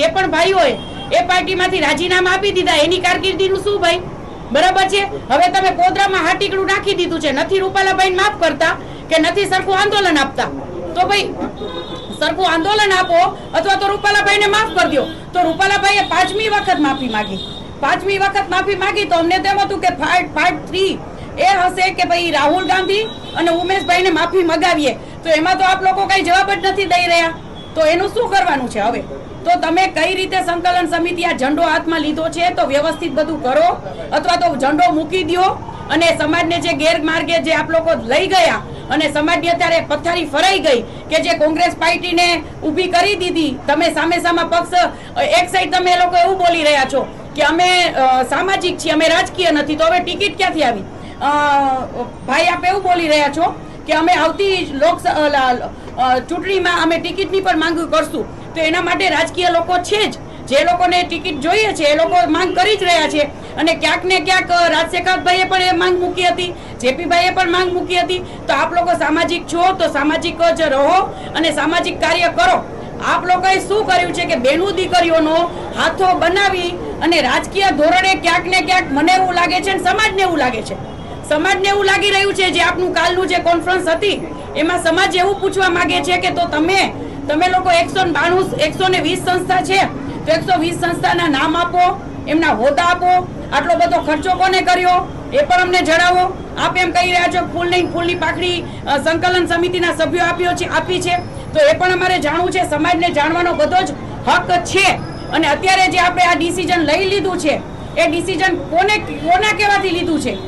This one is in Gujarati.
જે પણ ભાઈઓએ એ પાર્ટીમાંથી રાજીનામા આપી દીધા. એની કારકિર્દીનું શું ભાઈ? બરાબર છે? હવે તમે પોદરામાં હાટીકડું નાખી દીધું છે. નથી રૂપાલાભાઈ માફ કરતા કે નથી સરખું આંદોલન આપતા? તો ભાઈ, સરખું આંદોલન આપો અથવા તો રૂપાલાભાઈને માફ કરી દો. તો રૂપાલાભાઈએ પાંચમી વખત માફી માંગી. પાંચમી વખત માફી માંગી તો અમને તેમ હતું કે પાર્ટ પાર્ટ થ્રી એ હશે કે ભાઈ રાહુલ ગાંધી અને ઉમેશભાઈને માફી મગાવીએ. તો એમાં તો આપ લોકો કઈ જવાબ જ નથી દઈ રહ્યા. તો એનું શું કરવાનું છે હવે? તો તમે કઈ રીતે સંકલન સમિતિ આ ઝંડો હાથમાં લીધો છે, તો વ્યવસ્થિત બધું કરો. અથવા તો ઝંડો મૂકી દ્યો અને સમાજને જે ગેરમાર્ગે જે આપ લોકો લઈ ગયા અને સમાજની અત્યારે પથારી ફરાઈ ગઈ કે જે કોંગ્રેસ પાર્ટીને ઊભી કરી દીધી, તમે સામે સામા પક્ષ એક સાઈડ તમે એ લોકો એવું બોલી રહ્યા છો કે અમે સામાજિક છીએ, અમે રાજકીય નથી, તો હવે ટિકિટ ક્યાંથી આવી? ભાઈ, આપ એવું બોલી રહ્યા છો કે અમે આવતી લોક ચૂંટણીમાં અમે ટિકિટની પણ માંગ કરશું. તો એના માટે રાજકીય લોકો છે જ. જે લોકોને ટિકિટ જોઈએ છે, એ લોકો માંગ કરી જ રહ્યા છે. અને ક્યાંક ને ક્યાંક રાજશેખાતભાઈએ પણ એ માંગ મૂકી હતી. જેપીભાઈએ પણ માંગ મૂકી હતી. તો આપ લોકો સામાજિક છો, તો સામાજિક જ રહો અને સામાજિક કાર્ય કરો. આપ લોકોએ શું કર્યું છે કે બેનું દીકરીઓનો હાથો બનાવી અને રાજકીય ધોરણે ક્યાંક ને ક્યાંક મને એવું લાગે છે અને સમાજને એવું લાગે છે. સમાજને એવું લાગી રહ્યું છે જે આપનું કાલનું જે કોન્ફરન્સ હતી, એમાં સમાજ એવું પૂછવા માંગે છે કે તો તમે તમે લોકો એકસો બાણું, એકસો ને વીસ સંસ્થા છે, તો એકસો વીસ સંસ્થાના નામ આપો, એમના હોદ્દા આપો, આટલો બધો ખર્ચો કોને કર્યો, એ પણ અમને જણાવો. આપ એમ કહી રહ્યા છો, ફૂલ નહીં, ફૂલની પાખડી સંકલન સમિતિના સભ્યો આપ્યો છે, આપી છે. તો એ પણ અમારે જાણવું છે, સમાજને જાણવાનો બધો જ હક છે. અને અત્યારે જે આપણે આ ડિસિઝન લઈ લીધું છે, એ ડિસિઝન કોને, કોના કહેવાથી લીધું છે?